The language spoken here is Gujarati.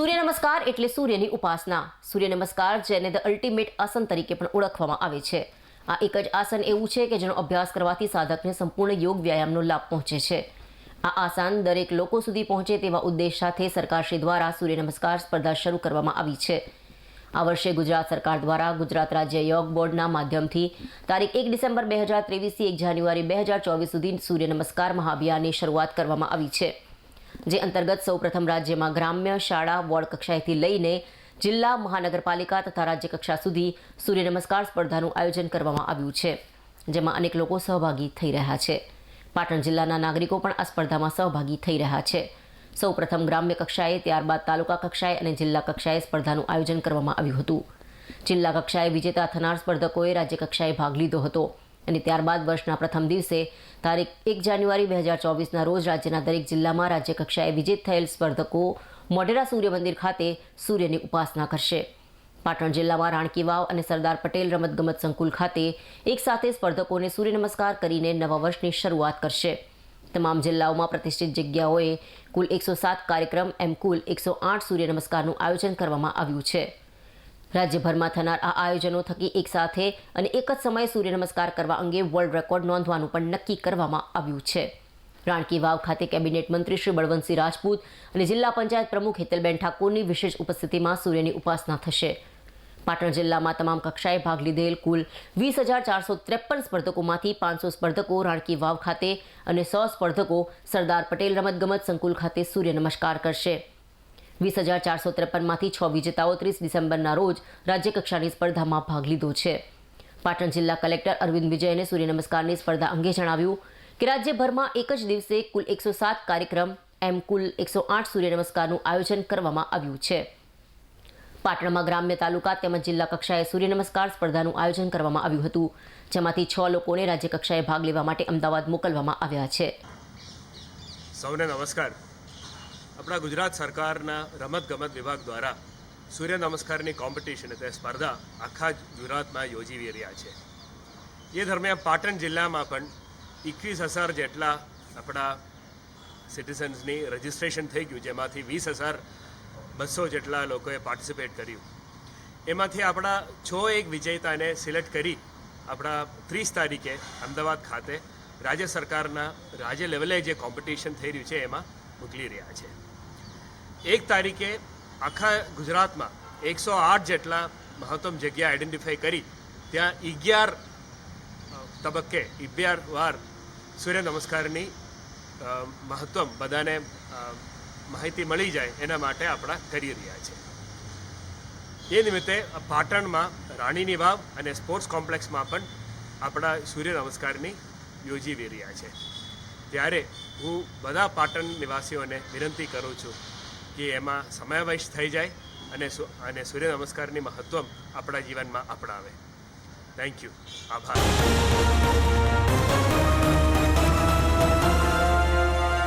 સૂર્ય નમસ્કાર એટલે સૂર્યની ઉપાસના. સૂર્ય નમસ્કાર જેને ધ અલ્ટિમેટ આસન તરીકે પણ ઓળખવામાં આવે છે. આ એક જ આસન એવું છે કે જેનો અભ્યાસ કરવાથી સાધકને સંપૂર્ણ યોગ વ્યાયામનો લાભ પહોંચે છે. આ આસન દરેક લોકો સુધી પહોંચે તેવા ઉદ્દેશ સાથે સરકારશ્રી દ્વારા સૂર્ય નમસ્કાર સ્પર્ધા શરૂ કરવામાં આવી છે. આ વર્ષે ગુજરાત સરકાર દ્વારા ગુજરાત રાજ્ય યોગ બોર્ડના માધ્યમથી તારીખ એક ડિસેમ્બર બે હજાર ત્રેવીસથી એક જાન્યુઆરી બે હજાર ચોવીસ સુધી સૂર્ય નમસ્કાર મહાભિયાનની શરૂઆત કરવામાં આવી છે. જે અંતર્ગત સૌપ્રથમ રાજ્યમાં ગ્રામ્ય શાળા, વોર્ડ કક્ષાએથી લઈને જિલ્લા મહાનગરપાલિકા તથા રાજ્ય કક્ષા સુધી સૂર્ય નમસ્કાર સ્પર્ધાનું આયોજન કરવામાં આવ્યું છે, જેમાં અનેક લોકો સહભાગી થઈ રહ્યા છે. પાટણ જિલ્લાના નાગરિકો પણ આ સ્પર્ધામાં સહભાગી થઈ રહ્યા છે. સૌપ્રથમ ગ્રામ્ય કક્ષાએ, ત્યારબાદ તાલુકા કક્ષાએ અને જિલ્લા કક્ષાએ સ્પર્ધાનું આયોજન કરવામાં આવ્યું હતું. જિલ્લા કક્ષાએ વિજેતા થનાર સ્પર્ધકોએ રાજ્ય કક્ષાએ ભાગ લીધો હતો. અને ત્યારબાદ વર્ષના પ્રથમ દિવસે તારીખ એક જાન્યુઆરી બે હજાર ચોવીસના રોજ રાજ્યના દરેક જિલ્લામાં રાજ્ય કક્ષાએ વિજેત થયેલ સ્પર્ધકો મોઢેરા સૂર્ય મંદિર ખાતે સૂર્યની ઉપાસના કરશે. પાટણ જિલ્લામાં રાણકી વાવ અને સરદાર પટેલ રમતગમત સંકુલ ખાતે એક સાથે સ્પર્ધકોને સૂર્ય નમસ્કાર કરીને નવા વર્ષની શરૂઆત કરશે. તમામ જિલ્લાઓમાં પ્રતિષ્ઠિત જગ્યાઓએ કુલ એકસો સાત કાર્યક્રમ એમ કુલ એકસો આઠ સૂર્ય નમસ્કારનું આયોજન કરવામાં આવ્યું છે. રાજ્યભરમાં થનાર આ આયોજનો થકી એક સાથે અને એક જ સમયે સૂર્ય નમસ્કાર કરવા અંગે વર્લ્ડ રેકોર્ડ નોંધવાનું પણ નક્કી કરવામાં આવ્યું છે. રાણકી વાવ ખાતે કેબિનેટ મંત્રી શ્રી બળવંતસિંહ રાજપૂત અને જિલ્લા પંચાયત પ્રમુખ હેતલબેન ઠાકોરની વિશેષ ઉપસ્થિતિમાં સૂર્યની ઉપાસના થશે. પાટણ જિલ્લામાં તમામ કક્ષાએ ભાગ લીધેલ કુલ વીસ હજાર ચારસો ત્રેપન સ્પર્ધકોમાંથી પાંચસો સ્પર્ધકો રાણકી વાવ ખાતે અને સો સ્પર્ધકો સરદાર પટેલ રમતગમત સંકુલ ખાતે સૂર્ય નમસ્કાર કરશે. વીસ હજાર ચારસો ત્રેપનમાંથી છ વિજેતાઓ ત્રીસ ડિસેમ્બરના રોજ રાજ્યકક્ષાની સ્પર્ધામાં ભાગ લીધો છે. પાટણ જિલ્લા કલેક્ટર અરવિંદ વિજયને સૂર્ય નમસ્કારની સ્પર્ધા અંગે જણાવ્યું કે રાજ્યભરમાં એક જ દિવસે કુલ એકસો સાત કાર્યક્રમ, એમ કુલ એકસો આઠ સૂર્ય નમસ્કારનું આયોજન કરવામાં આવ્યું છે. પાટણમાં ગ્રામ્ય તાલુકા તેમજ જિલ્લા કક્ષાએ સૂર્ય નમસ્કાર સ્પર્ધાનું આયોજન કરવામાં આવ્યું હતું, જેમાંથી છ લોકોને રાજ્ય કક્ષાએ ભાગ લેવા માટે અમદાવાદ મોકલવામાં આવ્યા છે. સૌને નમસ્કાર. આપણા ગુજરાત સરકારના રમતગમત વિભાગ દ્વારા સૂર્ય નમસ્કારની કોમ્પિટિશન એટલે સ્પર્ધા આખા ગુજરાતમાં યોજી રહ્યા છે. એ દરમિયાન પાટણ જિલ્લામાં પણ એકવીસ હજાર જેટલા આપણા સિટીઝન્સની રજિસ્ટ્રેશન થઈ ગયું, જેમાંથી વીસ હજાર બસો જેટલા લોકોએ પાર્ટિસિપેટ કર્યું. એમાંથી આપણા છ એક વિજેતાને સિલેક્ટ કરી આપણા ત્રીસ તારીખે અમદાવાદ ખાતે રાજ્ય સરકારના રાજ્ય લેવલે જે કોમ્પિટિશન થઈ રહ્યું છે, એમાં મોકલી રહ્યા છે. એક તારીખે આખા ગુજરાતમાં એકસો આઠ જેટલા મહત્તમ જગ્યા આઈડેન્ટિફાઈ કરી. ત્યાં અગિયાર તબક્કે અગિયાર વાર સૂર્ય નમસ્કારની મહત્તમ બધાને માહિતી મળી જાય એના માટે આપણા કરી રહ્યા છે. એ નિમિત્તે પાટણમાં રાણીની વાવ અને સ્પોર્ટ્સ કોમ્પ્લેક્સમાં પણ આપણા સૂર્ય નમસ્કારની યોજી રહ્યા છે. ત્યારે હું બધા પાટણ નિવાસીઓને વિનંતી કરું છું કે એમાં સમાવેશ થઈ જાય અને અને સૂર્ય નમસ્કારની મહત્ત્વ આપણા જીવનમાં અપનાવે. થેન્ક યુ આભાર.